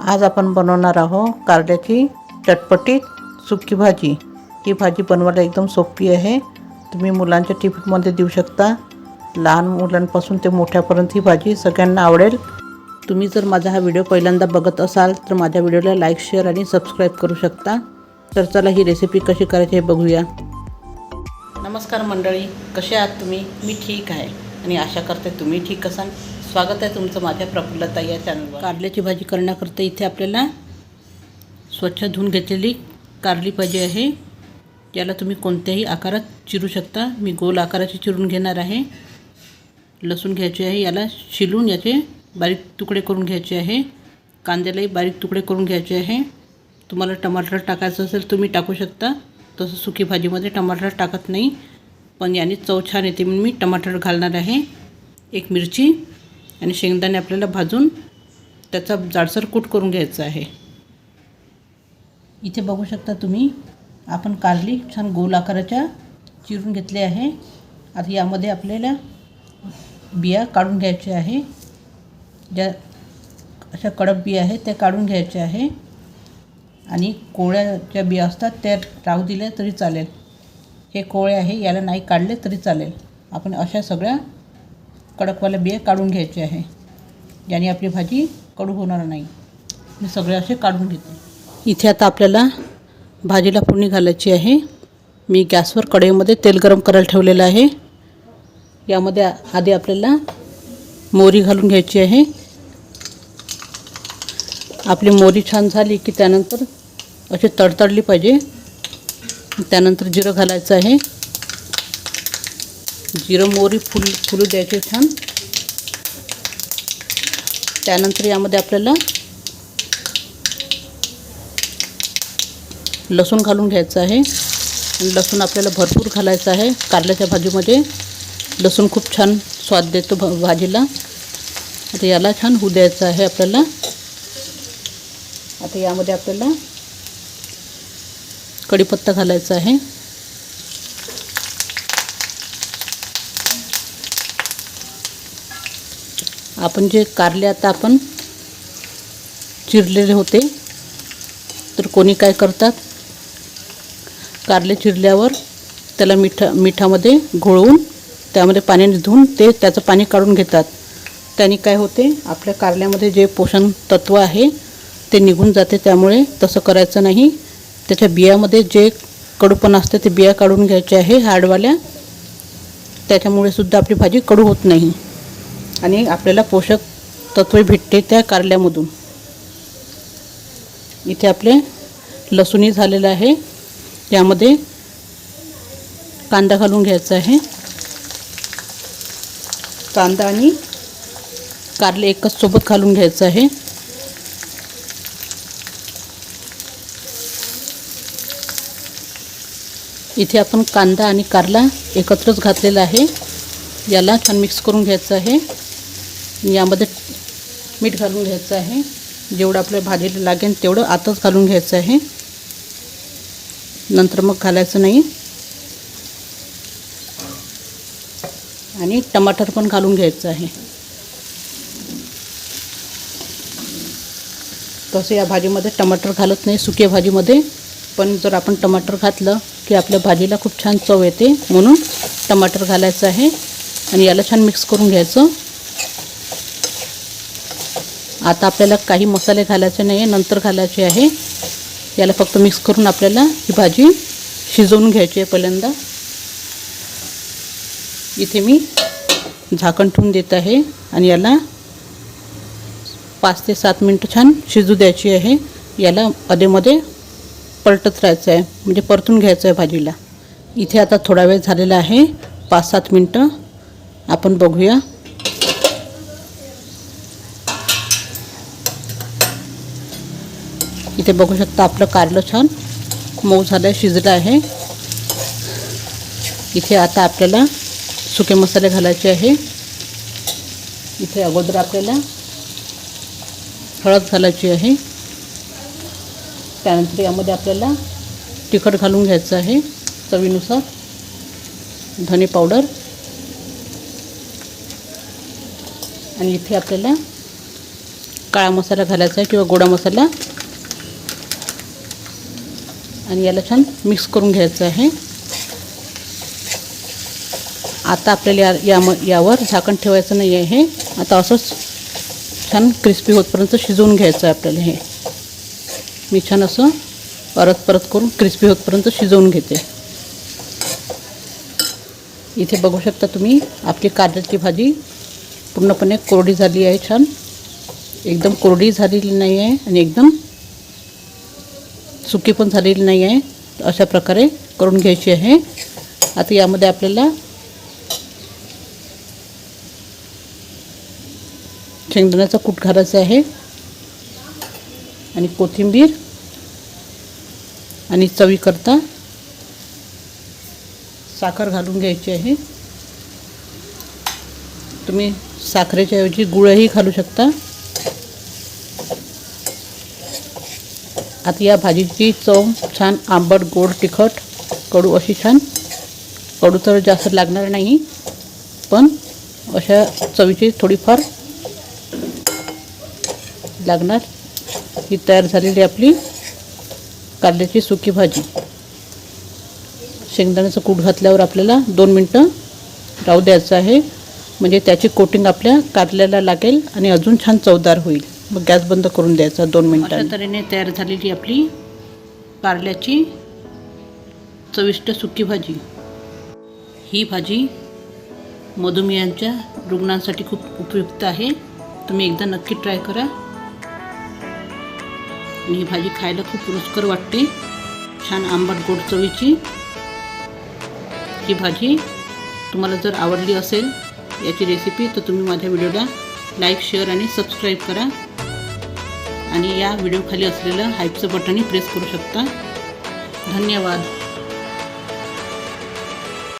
आज आपण बनवणार आहोत कारड्याची चटपटीत सुकी भाजी. ही भाजी बनवायला एकदम सोपी आहे. तुम्ही मुलांच्या टिफिनमध्ये देऊ शकता. लहान मुलांपासून ते मोठ्यापर्यंत ही भाजी सगळ्यांना आवडेल. तुम्ही जर माझा हा व्हिडिओ पहिल्यांदा बघत असाल तर माझ्या व्हिडिओला लाईक शेअर आणि सबस्क्राईब करू शकता. तर चला ही रेसिपी कशी करायची हे बघूया. नमस्कार मंडळी कसे आहात तुम्ही? मी ठीक आहे आणि आशा करते तुम्ही ठीक असाल. स्वागत आहे तुमचं माझ्या प्रफुल्लता या चॅनलवर कारल्याची भाजी करण्याकरता इथे आपल्याला स्वच्छ धुवून घेतलेली कारली भाजी आहे. याला तुम्ही कोणत्याही आकारात चिरू शकता. मी गोल आकाराची चिरून घेणार आहे. लसूण घ्यायचे आहे. याला शिलून याचे बारीक तुकडे करून घ्यायचे आहे. कांद्यालाही बारीक तुकडे करून घ्यायचे आहे. तुम्हाला टमाटर टाकायचं असेल तुम्ही टाकू शकता. तसं सुकी भाजीमध्ये टमाटर टाकत नाही. पण याने चव छान येते म्हणून मी टमाटर घालणार आहे. एक मिरची आणि शेंगदाणे आपल्याला भाजून त्याचा जाडसर कूट करून घ्यायचा आहे. इथे बघू शकता तुम्ही आपण कारली छान गोल आकाराच्या चिरून घेतले आहे. आता यामध्ये आपल्याला बिया काढून घ्यायच्या आहे. ज्या अशा कडक बिया आहेत त्या काढून घ्यायच्या आहे. आणि कोळ्या ज्या बिया असतात त्या राहू दिल्या तरी चालेल. हे कोळे आहे याला नाही काढले तरी चालेल. आपण अशा सगळ्या कडकवाल्या बिया काढून घ्यायचे आहे. ज्याने आपली भाजी कडू होणार नाही. मी सगळे असे काढून घेते. इथे आता आपल्याला भाजीला फोडणी घालायची आहे. मी गॅसवर कढईमध्ये तेल गरम करायला ठेवलेलं आहे. यामध्ये आधी आपल्याला मोरी घालून घ्यायची आहे. आपली मोरी छान झाली की त्यानंतर अशी तडतडली पाहिजे. त्यानंतर जिरं घालायचं आहे. जिरं मोहरी फुल फुलू द्यायचे छान. त्यानंतर यामध्ये आपल्याला लसूण घालून घ्यायचं आहे. आणि लसूण आपल्याला भरपूर घालायचं आहे. कारल्याच्या भाजीमध्ये लसूण खूप छान स्वाद देतो भाजीला. आता याला छान होऊ द्यायचं आहे आपल्याला. आता यामध्ये आपल्याला कढीपत्ता घालायचा आहे. आपण जे कारले आता आपण चिरलेले होते तर कोणी काय करतात? कारले चिरल्यावर त्याला मिठा मिठामध्ये घोळवून त्यामध्ये पाण्याने धुवून ते त्याचं पाणी काढून घेतात. त्याने काय होते? आपल्या कारल्यामध्ये जे पोषण तत्व आहे ते निघून जाते. त्यामुळे तसं करायचं नाही. त्याच्या बियामध्ये जे कडूपण असते ते बिया काढून घ्यायचे आहे हाडवाल्या. त्याच्यामुळे सुद्धा आपली भाजी कडू होत नाही. आणि आपल्याला पोषक तत्वे भेटते त्या कारल्यामधून. इथे आपले लसूणही झालेलं आहे. यामध्ये कांदा घालून घ्यायचा आहे. कांदा आणि कारले एकच सोबत घालून घ्यायचं आहे. इथे आपण कांदा आणि कारला एकत्रच घातलेला आहे. याला छान मिक्स करून घ्यायचं आहे. यामध्ये मीठ घालून घ्यायचं आहे. जेवढं आपल्या भाजीला लागेल तेवढं आतच घालून घ्यायचं आहे. नंतर मग घालायचं नाही. आणि टमाटर पण घालून घ्यायचं आहे. तसं या भाजीमध्ये टमाटर घालत नाही सुक्या भाजीमध्ये. पण जर आपण टमाटर घातलं की आपल्या भाजीला खूप छान चव येते म्हणून टमाटर घालायचं आहे. आणि याला छान मिक्स करून घ्यायचं. आता आपल्याला काही मसाले घालायचे नाही आहे नंतर घालायचे आहे. याला फक्त मिक्स करून आपल्याला ही भाजी शिजवून घ्यायची आहे पहिल्यांदा. इथे मी झाकण ठेवून देत आहे आणि याला पाच ते सात मिनटं छान शिजू द्यायची आहे. याला अधेमध्ये पलटत राहायचं आहे म्हणजे परतून घ्यायचं आहे भाजीला. इथे आता थोडा वेळ झालेला आहे पाच सात मिनटं. आपण बघूया. इथे बघू शकता आपलं कारलं छान मऊ झालं शिजलं आहे. इथे आता आपल्याला सुके मसाले घालायचे आहे. इथे अगोदर आपल्याला हळद घालायची आहे. त्यानंतर यामध्ये आपल्याला तिखट घालून घ्यायचं आहे चवीनुसार. धने पावडर. आणि इथे आपल्याला काळा मसाला घालायचा आहे किंवा गोडा मसाला. आणि याला छान मिक्स करून घ्यायचं आहे. आता आपल्याला या याम यावर झाकण ठेवायचं नाही आहे. आता असंच छान क्रिस्पी होतपर्यंत शिजवून घ्यायचं आहे आपल्याला हे. मी छान असं परत परत करून क्रिस्पी होतपर्यंत शिजवून घेते. इथे बघू शकता तुम्ही आपली काजलची भाजी पूर्णपणे कोरडी झाली आहे छान. एकदम कोरडी झालेली नाही आहे आणि एकदम सुकी पण झालेली नाही आहे. अशा प्रकारे करून घ्यायची आहे. आता यामध्ये आपल्याला शेंगदाण्याचा कूट घालायचा आहे. आणि कोथिंबीर आणि चवीकरता साखर घालून घ्यायची आहे. तुम्ही साखरेच्या ऐवजी गुळही घालू शकता. आता या भाजीची चव छान आंबट गोड तिखट कडू अशी छान. कडू तर जास्त लागणार नाही पण अशा चवीची थोडीफार लागणार. ही तयार झालेली आपली कारल्याची सुकी भाजी. शेंगदाण्याचं कूट घातल्यावर आपल्याला दोन मिनटं राहू द्यायचं आहे. म्हणजे त्याची कोटिंग आपल्या कारल्याला लागेल आणि अजून छान चवदार होईल. मग गॅस बंद करून द्यायचा दोन मिनटं अशा तऱ्हेने तयार झालेली आपली कारल्याची चविष्ट सुकी भाजी. ही भाजी मधुमेहांच्या रुग्णांसाठी खूप उपयुक्त आहे. तुम्ही एकदा नक्की ट्राय करा. आणि ही भाजी खायला खूप रुचकर वाटते. छान आंबट गोड चवीची. ही भाजी तुम्हाला जर आवडली असेल याची रेसिपी तर तुम्ही माझ्या व्हिडिओला लाईक शेअर आणि सबस्क्राईब करा. आणि या व्हिडिओखाली असलेलं हाईपचं बटनही प्रेस करू शकता. धन्यवाद.